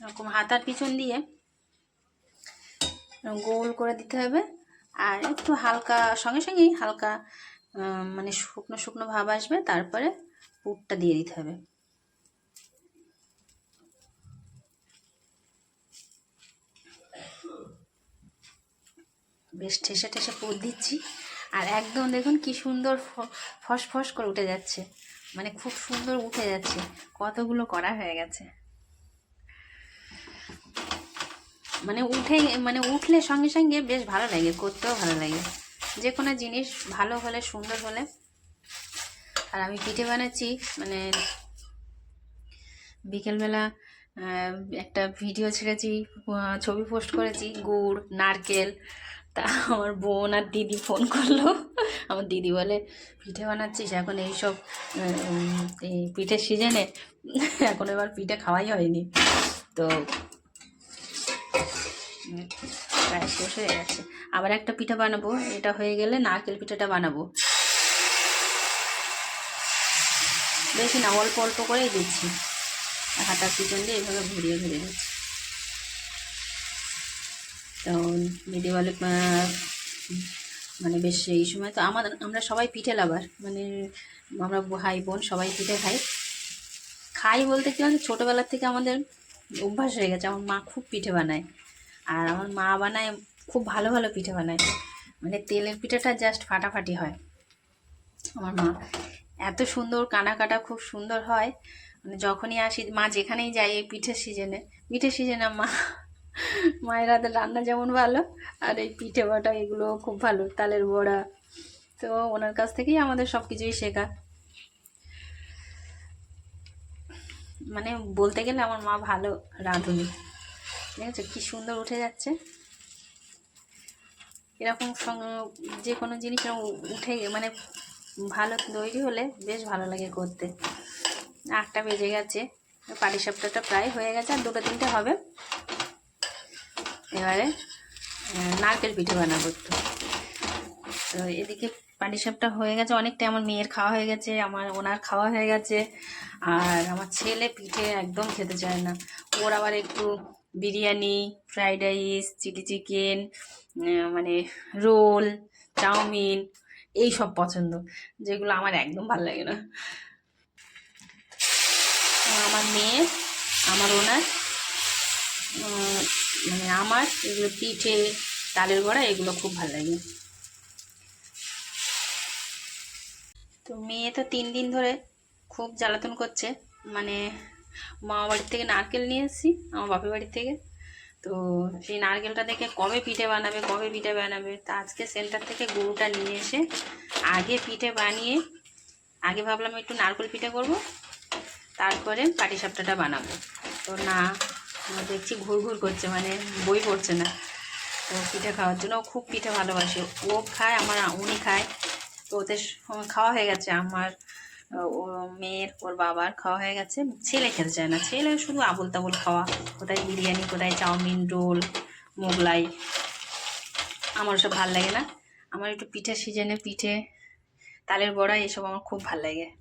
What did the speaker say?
এরকম হাতার পিছন দিয়ে গোল করে দিতে হবে। আর একটু হালকা, সঙ্গে সঙ্গেই হালকা মানে শুকনো শুকনো ভাব আসবে, তারপরে পুরটা দিয়ে দিতে হবে। বেশ ঠেসে ঠেসে পুর দিচ্ছি। আর একদম দেখুন কি সুন্দর ফস ফস করে উঠে যাচ্ছে। মানে খুব সুন্দর উঠে যাচ্ছে। কতগুলো করা হয়ে গেছে। মানে উঠে মানে উঠলে সঙ্গে সঙ্গে বেশ ভালো লাগে, করতেও ভালো লাগে। যে কোনো জিনিস ভালো হলে, সুন্দর হলে। আর আমি পিঠে বানাচ্ছি মানে বিকেলবেলা একটা ভিডিও ছেড়েছি ছবি পোস্ট করেছি, গুড়, নারকেল, তা আমার বোন আর দিদি ফোন করল। আমার দিদি বলে, পিঠে বানাচ্ছিস? এখন এইসব এই পিঠের সিজনে এখন এবার পিঠে খাওয়াই হয়নি। তো উম, প্রায় শেষ হয়ে গেছে। আবার একটা পিঠা বানাবো এটা হয়ে গেলে নারকেল পিঠাটা বানাবো। বেশি না অল্প অল্প করেই দিচ্ছি। হাতার পিছন দিয়ে এইভাবে ঘুরিয়ে ঘুরিয়ে দিচ্ছি। তো দিদি বলে মানে বেশ এই সময় তো আমাদের আমরা সবাই পিঠে লাভার। মানে আমরা ভাই বোন সবাই পিঠে খাই। খাই বলতে কি বলতো ছোটোবেলার থেকে আমাদের অভ্যাস হয়ে গেছে। আমার মা খুব পিঠে বানায়। আর আমার মা বানায়, খুব ভালো ভালো পিঠে বানায়। মানে তেলের পিঠাটা জাস্ট ফাটাফাটি হয়। আমার মা এত সুন্দর, কানা কাটা খুব সুন্দর হয়। মানে যখনই আসি, মা যেখানেই যাই এই পিঠের সিজনে পিঠের সিজনে মা, মায়ের হাতের রান্না যেমন ভালো, আর এই পিঠে বাটা এগুলো খুব ভালো, তালের বড়া। তো ওনার কাছ থেকেই আমাদের সব কিছুই শেখা। মানে বলতে গেলে আমার মা ভালো রাঁধুনি। আছে? কী সুন্দর উঠে যাচ্ছে। এরকম যে কোনো জিনিস উঠে মানে ভালো তৈরি হলে বেশ ভালো লাগে করতে। আটটা বেজে গেছে। পাটি পাটিসাপটাটা প্রায় হয়ে গেছে, আর দুটো তিনটে হবে। এবারে নারকেল পিঠে বানাবো একটু। তো এদিকে পাটিসাপটা হয়ে গেছে, অনেকটা আমার মেয়ের খাওয়া হয়ে গেছে, আমার ওনার খাওয়া হয়ে গেছে, আর আমার ছেলে পিঠে একদম খেতে চায় না। ওর আবার একটু biryani fried rice chilli chicken মানে রোল, চাউমিন এই সব পছন্দ, যেগুলো আমার একদম ভালো লাগে না। আমার মেয়ে, আমার ওনার মানে আমার, এগুলো পিঠে, তালের বড়া, এগুলো খুব ভালো লাগে। তো মেয়ে তো তিন দিন ধরে খুব জ্বালাতন করছে মানে মামা বাড়ির থেকে নারকেল নিয়ে এসেছি, আমার বাপের বাড়ির থেকে। তো সেই নারকেলটা দেখে কবে পিঠে বানাবে, কবে পিঠে বানাবে? তা আজকে সেন্টার থেকে গরুটা নিয়ে এসে আগে পিঠে বানিয়ে, আগে ভাবলাম একটু নারকেল পিঠে করব, তারপরে পাটিসাপটাটা বানাবো। তো না দেখছি ঘুর ঘুর করছে মানে বই পড়ছে না। তো পিঠে খাওয়ার জন্য খুব পিঠে ভালোবাসে। ও খায়, আমার উনি খায়। তো ওদের খাওয়া হয়ে গেছে। আমার ও মেয়ের, ওর বাবার খাওয়া হয়ে গেছে। ছেলে খেতে চায় না। ছেলে শুধু আবুল তাবুল খাওয়া। কোথায় বিরিয়ানি, কোথায় চাউমিন, রোল, মোগলাই। আমার সব ভালো লাগে না। আমার একটু পিঠে সিজনে পিঠে, তালের বড়া, এসব আমার খুব ভালো লাগে।